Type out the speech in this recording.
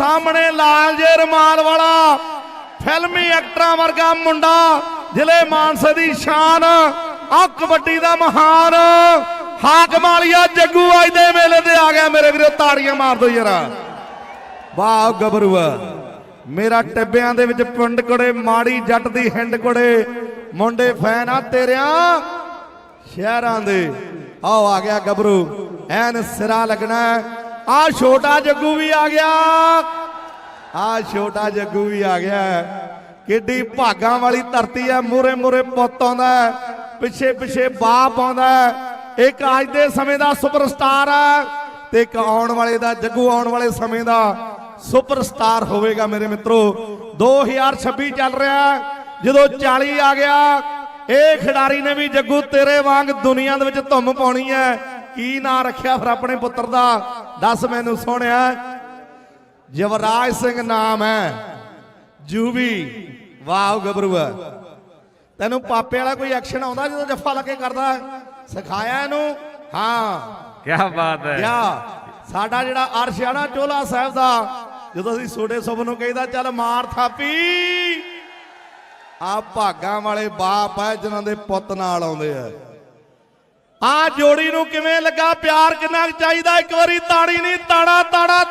ਸਾਹਮਣੇ ਲਾਲ ਜੇ ਰਮਾਲ ਵਾਲਾ ਫਿਲਮੀ ਐਕਟਰਾਂ ਵਰਗਾ ਮੁੰਡਾ, ਜ਼ਿਲ੍ਹੇ ਮਾਨਸੇ ਦੀ ਸ਼ਾਨ ਆ ਕਬੱਡੀ ਦਾ ਮਹਾਨ ਹਾਕਮ ਵਾਲੀਆ ਜੱਗੂ ਅੱਜ ਦੇ ਮੇਲੇ ਤੇ ਆ ਗਿਆ ਮੇਰੇ ਵੀਰੋ, ਤਾੜੀਆਂ ਮਾਰ ਦੋ ਯਾਰਾ ਵਾਹ ਗੱਭਰੂਆ ਮੇਰਾ ਟਿੱਬਿਆਂ ਦੇ ਵਿੱਚ ਪਿੰਡ ਕੋੜੇ ਮਾੜੀ ਜੱਟ ਦੀ ਹਿੰਡ ਕੋੜੇ ਮੁੰਡੇ ਫੈਨ ਆ ਤੇਰਿਆਂ, ਸ਼ਹਿਰਾਂ ਦੇ। ਆਓ ਆ ਗਿਆ ਗੱਭਰੂ, ਐਨ ਸਿਰਾ ਲੱਗਣਾ ਆ ਛੋਟਾ ਜੱਗੂ ਵੀ ਆ ਗਿਆ। ਆ ਛੋਟਾ ਜੱਗੂ ਵੀ ਆ ਗਿਆ। ਕਿੱਡੀ ਭਾਗਾਂ ਵਾਲੀ ਧਰਤੀ ਹੈ ਮੂਰੇ ਮੂਰੇ ਪੁੱਤ ਆਉਂਦਾ ਪਿੱਛੇ ਪਿੱਛੇ ਬਾਪ ਆਉਂਦਾ ਇੱਕ ਅੱਜ ਦੇ ਸਮੇਂ ਦਾ ਸੁਪਰਸਟਾਰ ਹੈ ਤੇ ਇੱਕ ਆਉਣ ਵਾਲੇ ਦਾ, ਜੱਗੂ ਆਉਣ ਵਾਲੇ ਸਮੇਂ ਦਾ ਸੁਪਰਸਟਾਰ ਹੋਵੇਗਾ ਮੇਰੇ ਮਿੱਤਰੋ। 2026 ਚੱਲ ਰਿਹਾ ਜਦੋਂ 40 ਆ ਗਿਆ, ਇਹ ਖਿਡਾਰੀ ਨੇ ਵੀ ਜੱਗੂ ਤੇਰੇ ਵਾਂਗ ਦੁਨੀਆ ਦੇ ਵਿੱਚ ਧੁੰਮ ਪਾਉਣੀ ਹੈ ਕੀ ਨਾਂ ਰੱਖਿਆ ਫਿਰ ਆਪਣੇ ਪੁੱਤਰ ਦਾ? ਦੱਸ ਮੈਨੂੰ ਸੋਹਣਿਆ। ਯਵਰਾਜ ਸਿੰਘ ਨਾਮ ਹੈ। ਜੂਬੀ। ਵਾਹ ਗੱਭਰੂਆ ਤੈਨੂੰ ਪਾਪੇ ਵਾਲਾ ਕੋਈ ਐਕਸ਼ਨ ਆਉਂਦਾ ਜਦੋਂ ਜੱਫਾ ਲੱਗੇ ਕਰਦਾ? ਸਿਖਾਇਆ ਇਹਨੂੰ? ਹਾਂ। ਕੀ ਬਾਤ ਹੈ। ਯਾ ਸਾਡਾ ਜਿਹੜਾ ਅਰਸ਼ ਆ ਨਾ ਚੋਲਾ ਸਾਹਿਬ ਦਾ ਜਦੋਂ ਅਸੀਂ ਛੋਟੇ ਸੁਭ ਨੂੰ ਕਹਿੰਦਾ ਚੱਲ ਮਾਰ ਥਾਪੀ। ਆ ਭਾਗਾਂ ਵਾਲੇ ਬਾਪ ਹੈ ਜਿਨ੍ਹਾਂ ਦੇ ਪੁੱਤ ਨਾਲ ਆਉਂਦੇ ਆ। ਆ ਜੋੜੀ ਨੂੰ ਕਿਵੇਂ ਲੱਗਾ? ਪਿਆਰ ਕਿੰਨਾ ਕੁ ਚਾਹੀਦਾ? ਇੱਕ ਵਾਰੀ ਤਾੜੀ ਨਹੀਂ, ਤਾੜਾ ਤਾੜਾ